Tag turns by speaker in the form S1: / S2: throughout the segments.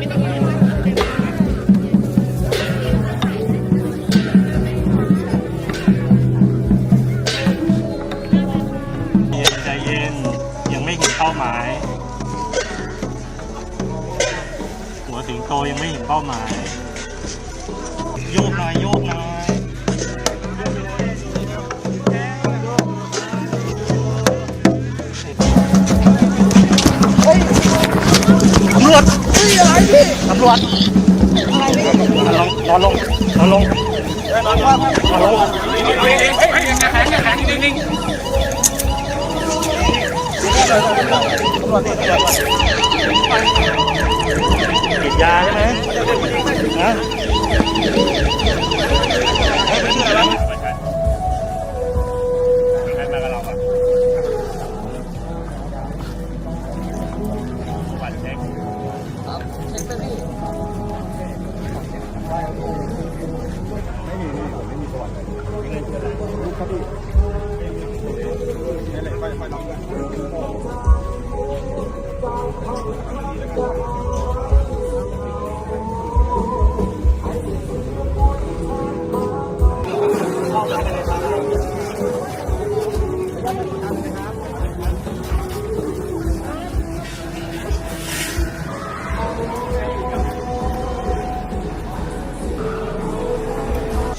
S1: เย็นใจเย็น ยังไม่เห็นเป้าหมาย หัวสิงโตยังไม่เห็นเป้าหมาย โยกหน่อยโยก รวจตำรวจนอนลงนอนลงนอนลงนอนลงติดยาใช่ไหมฮะ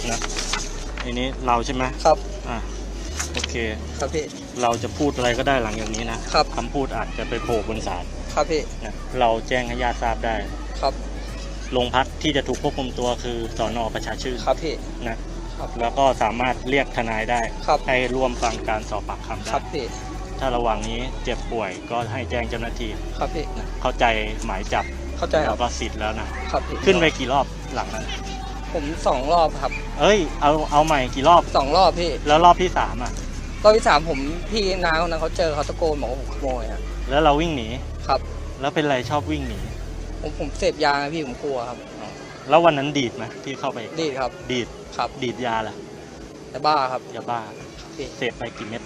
S1: นะทีนี้เราใช่ไหม
S2: ครับ
S1: อะโอเค
S2: ครับพี่
S1: เราจะพูดอะไรก็ได้หลังจากนี้นะครับ คำพูดอาจจะไปโผล่บนศาล
S2: ครับพี่
S1: นะเราแจ้งให้ญาติทราบได้
S2: ครับ
S1: โรงพักที่จะถูกควบคุมตัวคือสอนอประชาชื่น
S2: ครับพี่
S1: นะ ครับ แล้วก็สามารถเรียกทนายได้
S2: ครับ
S1: ให้ร่วมฟังการสอบปากคำ
S2: ค
S1: ได้
S2: รับพี่
S1: ถ้าระหว่างนี้เจ็บป่วยก็ให้แจ้งเจ้าหน้าที่
S2: ครับพี่
S1: นะเข้าใจหมายจับ
S2: เข้าใจค
S1: แล้
S2: รั
S1: ว
S2: บ
S1: ก็สิทธิ์แล้วนะครับ
S2: พี่
S1: ขึ้นไปกี่รอบหลังนั้น
S2: ผมสองรอบครับ
S1: เอ้ยเอาเอาใหม่กี่รอบ
S2: สองรอบพี่
S1: แล้วรอบที่สามอะ
S2: รอบที่สามผมพี่น้าคนนั้นเขาเจอเขาตะโกนบอกว่าผมขโมยอะ
S1: แล้วเราวิ่งหนี
S2: ครับ
S1: แล้วเป็นไรชอบวิ่งหนี
S2: ผมผมเสพยาไงพี่ผมกลัวครับ
S1: แล้ววันนั้นดีดไหมที่เข้าไป
S2: ดีดครับ
S1: ดีด
S2: ครับ
S1: ดีดยาล่ะ
S2: แต่บ้าครับ
S1: ยาบ้า
S2: พี่
S1: เสพไปกี่เม็ด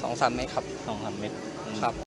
S2: สองสามเมตรครับ
S1: สองสามเม็ดอืม
S2: ครับ